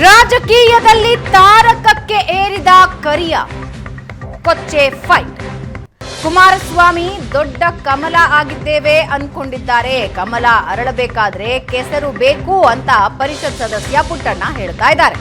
ರಾಜಕೀಯದಲ್ಲಿ ತಾರಕಕ್ಕೆ ಏರಿದ ಕರಿಯ ಕೊಚ್ಚೆ ಫೈಟ್ ಕುಮಾರಸ್ವಾಮಿ ದೊಡ್ಡ ಕಮಲ ಆಗಿದ್ದೇವೆ ಅನ್ಕೊಂಡಿದ್ದಾರೆ. ಕಮಲ ಅರಳಬೇಕಾದ್ರೆ ಕೆಸರು ಬೇಕು ಅಂತ ಪರಿಷತ್ ಸದಸ್ಯ ಪುಟ್ಟಣ್ಣ ಹೇಳ್ತಾ ಇದ್ದಾರೆ.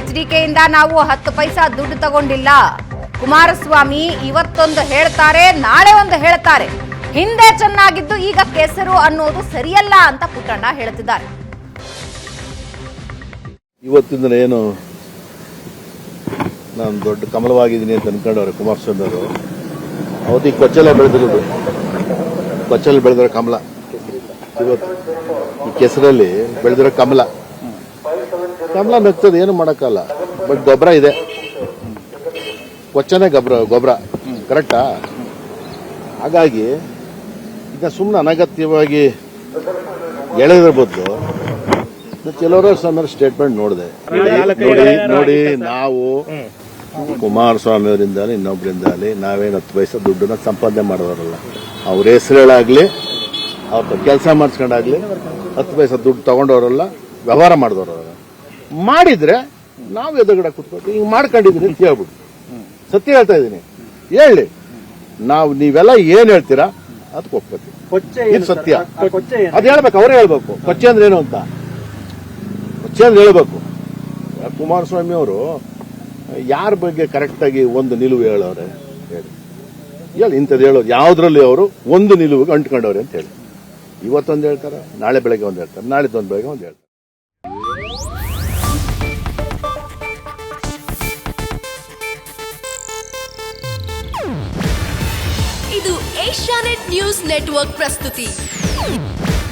ಎಚ್ಡಿಕೆಯಿಂದ ನಾವು ಹತ್ತು ಪೈಸಾ ದುಡ್ಡು ತಗೊಂಡಿಲ್ಲ. ಕುಮಾರಸ್ವಾಮಿ ಇವತ್ತೊಂದು ಹೇಳ್ತಾರೆ, ನಾಳೆ ಒಂದು ಹೇಳ್ತಾರೆ. ಹಿಂದೆ ಚೆನ್ನಾಗಿದ್ದು ಈಗ ಕೆಸರು ಅನ್ನೋದು ಸರಿಯಲ್ಲ ಅಂತ ಪುಟ್ಟಣ್ಣ ಹೇಳ್ತಿದ್ದಾರೆ. ಇವತ್ತಿಂದ ಏನು, ನಾನು ದೊಡ್ಡ ಕಮಲವಾಗಿದ್ದೀನಿ ಅಂತ ಅನ್ಕೊಂಡವ್ರೆ ಕುಮಾರಸ್ವಾಮಿ ಅವರು ಅವತ್ತಿಗೆ ಕೊಚ್ಚಲ ಬೆಳೆದಿರೋದು. ಕೊಚ್ಚಲ ಬೆಳೆದಿರೋ ಕಮಲ. ಇವತ್ತು ಈ ಕೆಸರಲ್ಲಿ ಬೆಳೆದಿರೋ ಕಮಲ. ಕಮಲ ನಗ್ತದೆ ಏನು ಮಾಡೋಕ್ಕಲ್ಲ. ಬಟ್ ಗೊಬ್ಬರ ಇದೆ. ಕೊಚ್ಚನೇ ಗೊಬ್ಬರ ಗೊಬ್ಬರ. ಕರೆಕ್ಟಾ? ಹಾಗಾಗಿ, ಇದನ್ನ ಸುಮ್ಮನೆ ಅನಗತ್ಯವಾಗಿ ಎಳೆದ್ರ ಕೆಲವರು ಸಮರ್ ಸ್ಟೇಟ್ಮೆಂಟ್ ನೋಡಿದೆ. ನೋಡಿ ನೋಡಿ ನಾವು ಕುಮಾರಸ್ವಾಮಿ ಅವರಿಂದ ಇನ್ನೊಬ್ಬರಿಂದಲೇ ನಾವೇನು ಹತ್ತು ಪೈಸೆ ದುಡ್ಡನ್ನ ಸಂಪಾದನೆ ಮಾಡೋರಲ್ಲ. ಅವ್ರ ಹೆಸರುಗಳಾಗ್ಲಿ ಅವ್ರ ಕೆಲಸ ಮಾಡಿಸ್ಕೊಂಡಾಗ್ಲಿ ಹತ್ತು ಪೈಸೆ ದುಡ್ಡು ತಗೊಂಡವರಲ್ಲ ವ್ಯವಹಾರ ಮಾಡಿದವರಲ್ಲ. ಮಾಡಿದ್ರೆ ನಾವು ಎದುರುಗಡೆ ಕುತ್ಕೊಂಡು ಹಿಂಗೆ ಮಾಡ್ಕೊಂಡಿದ್ದೀನಿ ಅಂತ ಹೇಳ್ಬಿಟ್ಟು. ಸತ್ಯ ಹೇಳ್ತಾ ಇದ್ದೀನಿ. ಹೇಳಿ. ನಾವು ನೀವೆಲ್ಲ ಏನ್ ಹೇಳ್ತೀರಾ? ಅದಕ್ಕೆ ಒಪ್ಕೋತೀವಿ ಇದು ಏನು ಸತ್ಯ? ಅದ್ ಹೇಳ್ಬೇಕು ಅವ್ರೇ ಹೇಳ್ಬೇಕು. ಕೊಚ್ಚೆ ಅಂದ್ರೆ ಏನು ಅಂತ? ಹೇಳಬೇಕು. ಹೇಳ್ಬೇಕು ಕುಮಾರಸ್ವಾಮಿ ಅವರು, ಯಾರ ಬಗ್ಗೆ ಕರೆಕ್ಟಾಗಿ ಒಂದು ನಿಲುವು ಹೇಳೋರೆ ಹೇಳಿ. ಹೇಳಿ ಇಂಥದ್ದು ಹೇಳೋದು ಯಾವುದ್ರಲ್ಲಿ ಅವರು ಒಂದು ನಿಲುವಿಗೆ ಅಂಟ್ಕೊಂಡವ್ರೆ ಅಂತ ಹೇಳಿ. ಇವತ್ತೊಂದು ಹೇಳ್ತಾರೆ, ನಾಳೆ ಬೆಳಗ್ಗೆ ಒಂದು ಹೇಳ್ತಾರೆ ನಾಳಿದ್ದೊಂದು ಬೆಳಗ್ಗೆ ಒಂದು ಹೇಳ್ತಾರೆ. ಇದು ಏಷ್ಯಾನೆಟ್ ನ್ಯೂಸ್ ನೆಟ್ವರ್ಕ್ ಪ್ರಸ್ತುತಿ.